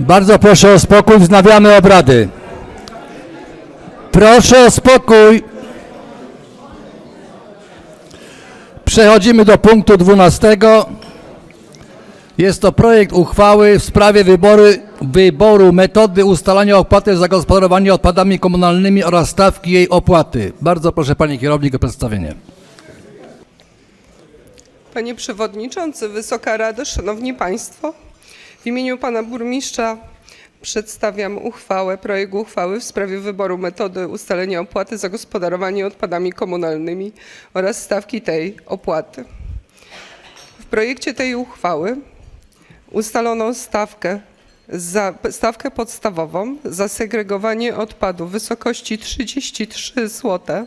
Bardzo proszę o spokój, wznawiamy obrady. Proszę o spokój. Przechodzimy do punktu 12. Jest to projekt uchwały w sprawie wybory, wyboru metody ustalania opłaty za gospodarowanie odpadami komunalnymi oraz stawki jej opłaty. Bardzo proszę Panie Kierownik o przedstawienie. Panie Przewodniczący, Wysoka Rado, Szanowni Państwo. W imieniu Pana Burmistrza przedstawiam uchwałę, projekt uchwały w sprawie wyboru metody ustalenia opłaty za gospodarowanie odpadami komunalnymi oraz stawki tej opłaty. W projekcie tej uchwały ustalono stawkę, za, stawkę podstawową za segregowanie odpadów w wysokości 33 zł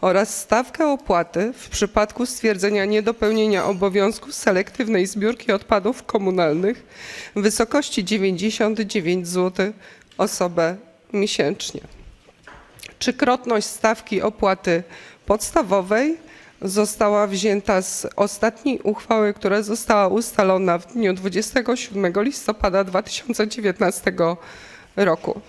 oraz stawkę opłaty w przypadku stwierdzenia niedopełnienia obowiązku selektywnej zbiórki odpadów komunalnych w wysokości 99 zł osobę miesięcznie. Trzykrotność stawki opłaty podstawowej została wzięta z ostatniej uchwały, która została ustalona w dniu 27 listopada 2019 roku.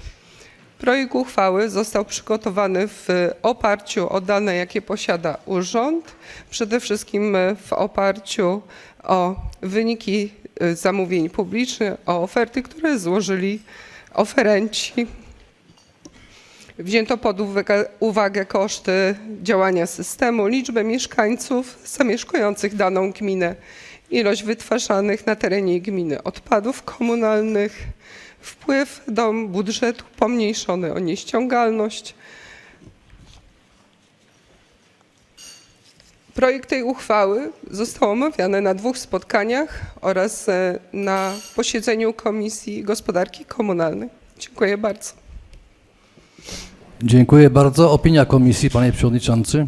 Projekt uchwały został przygotowany w oparciu o dane, jakie posiada urząd, przede wszystkim w oparciu o wyniki y, zamówień publicznych, o oferty, które złożyli oferenci. Wzięto pod uwagę, uwagę koszty działania systemu, liczbę mieszkańców zamieszkujących daną gminę, ilość wytwarzanych na terenie gminy odpadów komunalnych, wpływ do budżetu pomniejszony o nieściągalność. Projekt tej uchwały został omawiany na dwóch spotkaniach oraz e, na posiedzeniu Komisji Gospodarki Komunalnej. Dziękuję bardzo. Dziękuję bardzo. Opinia komisji, Panie Przewodniczący.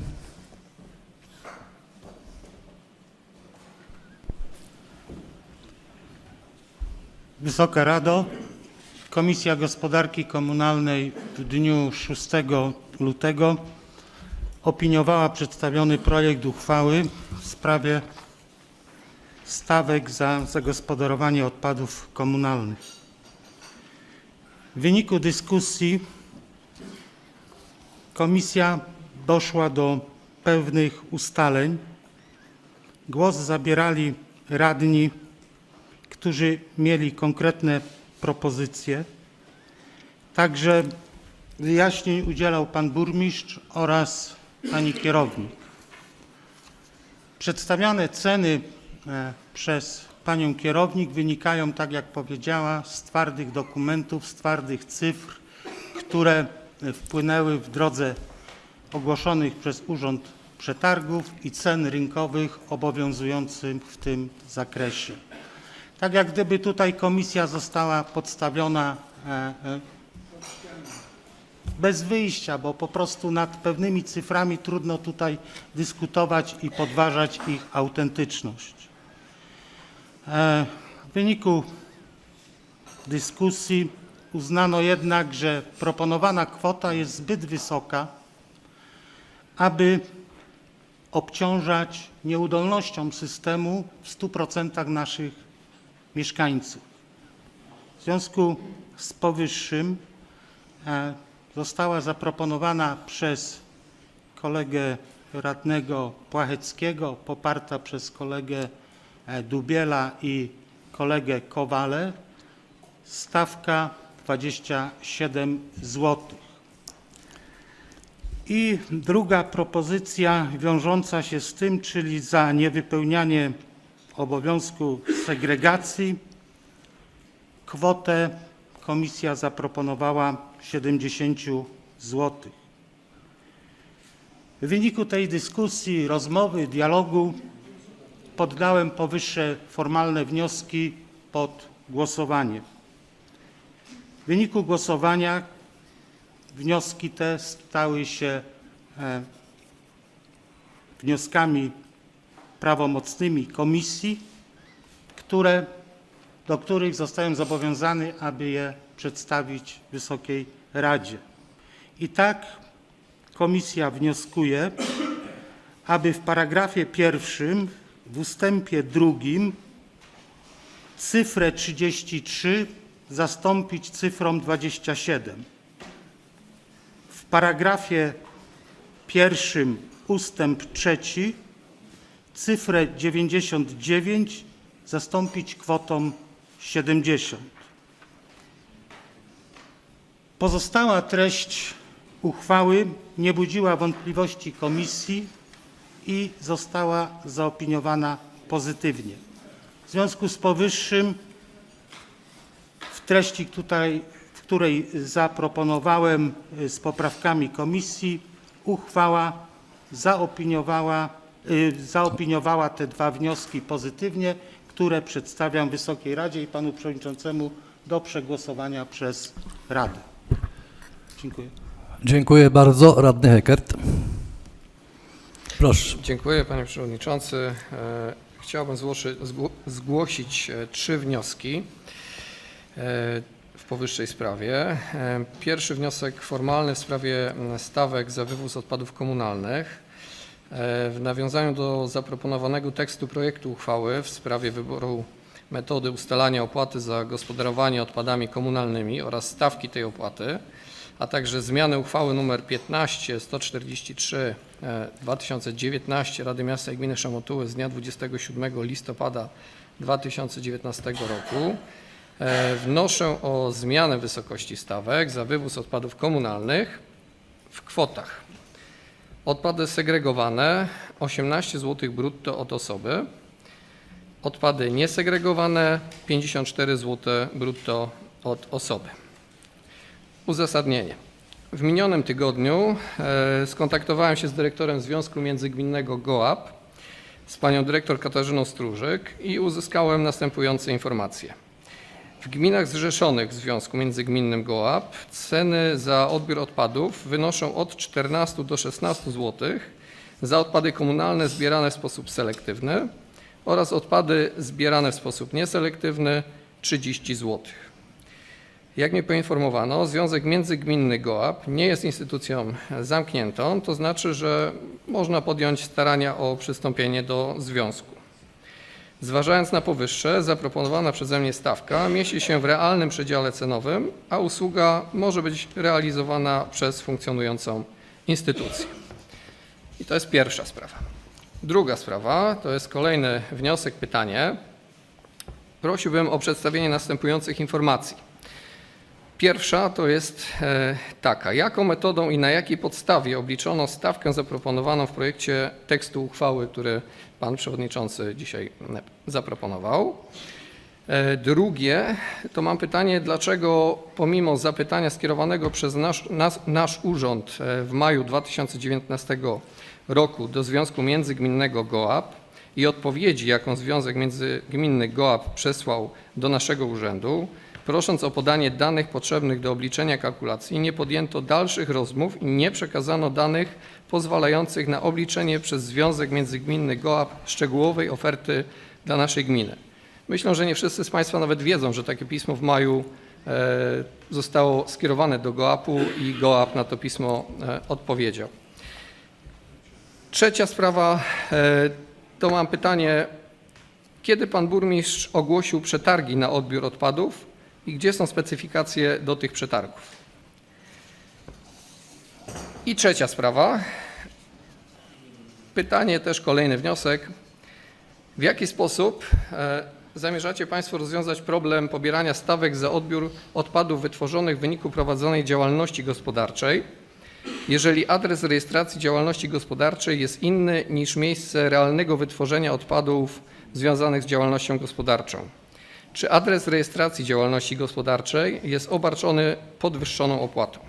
Wysoka Rado, Komisja Gospodarki Komunalnej w dniu 6 lutego opiniowała przedstawiony projekt uchwały w sprawie stawek za zagospodarowanie odpadów komunalnych. W wyniku dyskusji komisja doszła do pewnych ustaleń. Głos zabierali radni którzy mieli konkretne propozycje. Także wyjaśnień udzielał pan burmistrz oraz pani kierownik. Przedstawiane ceny e, przez panią kierownik wynikają, tak jak powiedziała, z twardych dokumentów, z twardych cyfr, które wpłynęły w drodze ogłoszonych przez Urząd Przetargów i cen rynkowych obowiązujących w tym zakresie. Tak jak gdyby tutaj komisja została podstawiona e, e, bez wyjścia, bo po prostu nad pewnymi cyframi trudno tutaj dyskutować i podważać ich autentyczność. E, W wyniku dyskusji uznano jednak, że proponowana kwota jest zbyt wysoka, aby obciążać nieudolnością systemu w 100% naszych mieszkańców. W związku z powyższym e, została zaproponowana przez kolegę radnego Płacheckiego, poparta przez kolegę e, Dubiela i kolegę Kowale, stawka 27 zł. I druga propozycja wiążąca się z tym, czyli za niewypełnianie obowiązku segregacji kwotę komisja zaproponowała 70 zł. W wyniku tej dyskusji, rozmowy, dialogu poddałem powyższe formalne wnioski pod głosowanie. W wyniku głosowania wnioski te stały się e, wnioskami prawomocnymi komisji, które, do których zostałem zobowiązany, aby je przedstawić Wysokiej Radzie. I tak komisja wnioskuje, aby w paragrafie pierwszym w ustępie drugim cyfrę 33 zastąpić cyfrą 27. W paragrafie pierwszym ustęp trzeci cyfrę 99 zastąpić kwotą 70. Pozostała treść uchwały nie budziła wątpliwości komisji i została zaopiniowana pozytywnie. W związku z powyższym w treści, tutaj, w której zaproponowałem y, z poprawkami komisji, uchwała zaopiniowała, zaopiniowała te dwa wnioski pozytywnie, które przedstawiam Wysokiej Radzie i panu przewodniczącemu do przegłosowania przez Radę. Dziękuję. Dziękuję bardzo. Radny Heckert. Proszę. Dziękuję panie przewodniczący. E, Chciałbym zgłosić e, trzy wnioski e, w powyższej sprawie. Pierwszy wniosek formalny w sprawie stawek za wywóz odpadów komunalnych. E, W nawiązaniu do zaproponowanego tekstu projektu uchwały w sprawie wyboru metody ustalania opłaty za gospodarowanie odpadami komunalnymi oraz stawki tej opłaty, a także zmiany uchwały nr 15 143 e, 2019 Rady Miasta i Gminy Szamotuły z dnia 27 listopada 2019 roku e, wnoszę o zmianę wysokości stawek za wywóz odpadów komunalnych w kwotach odpady segregowane 18 zł brutto od osoby, odpady niesegregowane 54 zł brutto od osoby. Uzasadnienie. W minionym tygodniu e, skontaktowałem się z dyrektorem Związku Międzygminnego GOAP, z panią dyrektor Katarzyną Stróżyk i uzyskałem następujące informacje. W gminach zrzeszonych w Związku Międzygminnym GOAP ceny za odbiór odpadów wynoszą od 14 do 16 zł za odpady komunalne zbierane w sposób selektywny oraz odpady zbierane w sposób nieselektywny 30 zł. Jak mnie poinformowano, Związek Międzygminny GOAP nie jest instytucją zamkniętą, to znaczy, że można podjąć starania o przystąpienie do związku. Zważając na powyższe, zaproponowana przeze mnie stawka mieści się w realnym przedziale cenowym, a usługa może być realizowana przez funkcjonującą instytucję. I to jest pierwsza sprawa. Druga sprawa to jest kolejny wniosek, pytanie. Prosiłbym o przedstawienie następujących informacji. Pierwsza to jest e, taka. Jaką metodą i na jakiej podstawie obliczono stawkę zaproponowaną w projekcie tekstu uchwały, który Pan Przewodniczący dzisiaj zaproponował? E, Drugie, to mam pytanie, dlaczego pomimo zapytania skierowanego przez nasz, nas, nasz urząd e, w maju 2019 roku do Związku Międzygminnego GOAP i odpowiedzi, jaką Związek Międzygminny GOAP przesłał do naszego urzędu, prosząc o podanie danych potrzebnych do obliczenia kalkulacji, nie podjęto dalszych rozmów i nie przekazano danych pozwalających na obliczenie przez Związek Międzygminny GOAP szczegółowej oferty dla naszej gminy. Myślę, że nie wszyscy z Państwa nawet wiedzą, że takie pismo w maju e, zostało skierowane do GOAP-u i GOAP na to pismo e, odpowiedział. Trzecia sprawa e, to mam pytanie, kiedy pan burmistrz ogłosił przetargi na odbiór odpadów i gdzie są specyfikacje do tych przetargów? I trzecia sprawa. Pytanie, też kolejny wniosek. W jaki sposób e, zamierzacie Państwo rozwiązać problem pobierania stawek za odbiór odpadów wytworzonych w wyniku prowadzonej działalności gospodarczej, jeżeli adres rejestracji działalności gospodarczej jest inny niż miejsce realnego wytworzenia odpadów związanych z działalnością gospodarczą? Czy adres rejestracji działalności gospodarczej jest obarczony podwyższoną opłatą?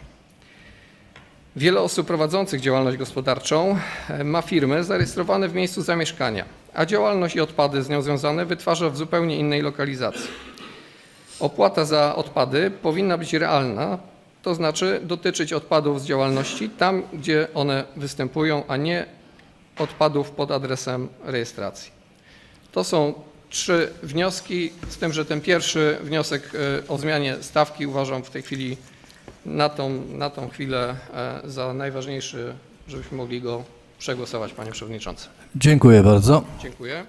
Wiele osób prowadzących działalność gospodarczą e, ma firmy zarejestrowane w miejscu zamieszkania, a działalność i odpady z nią związane wytwarza w zupełnie innej lokalizacji. Opłata za odpady powinna być realna, to znaczy dotyczyć odpadów z działalności tam, gdzie one występują, a nie odpadów pod adresem rejestracji. To są trzy wnioski, z tym, że ten pierwszy wniosek e, o zmianie stawki uważam w tej chwili na tą, na tą chwilę e, za najważniejszy, żebyśmy mogli go przegłosować, panie przewodniczący. Dziękuję bardzo. Dziękuję.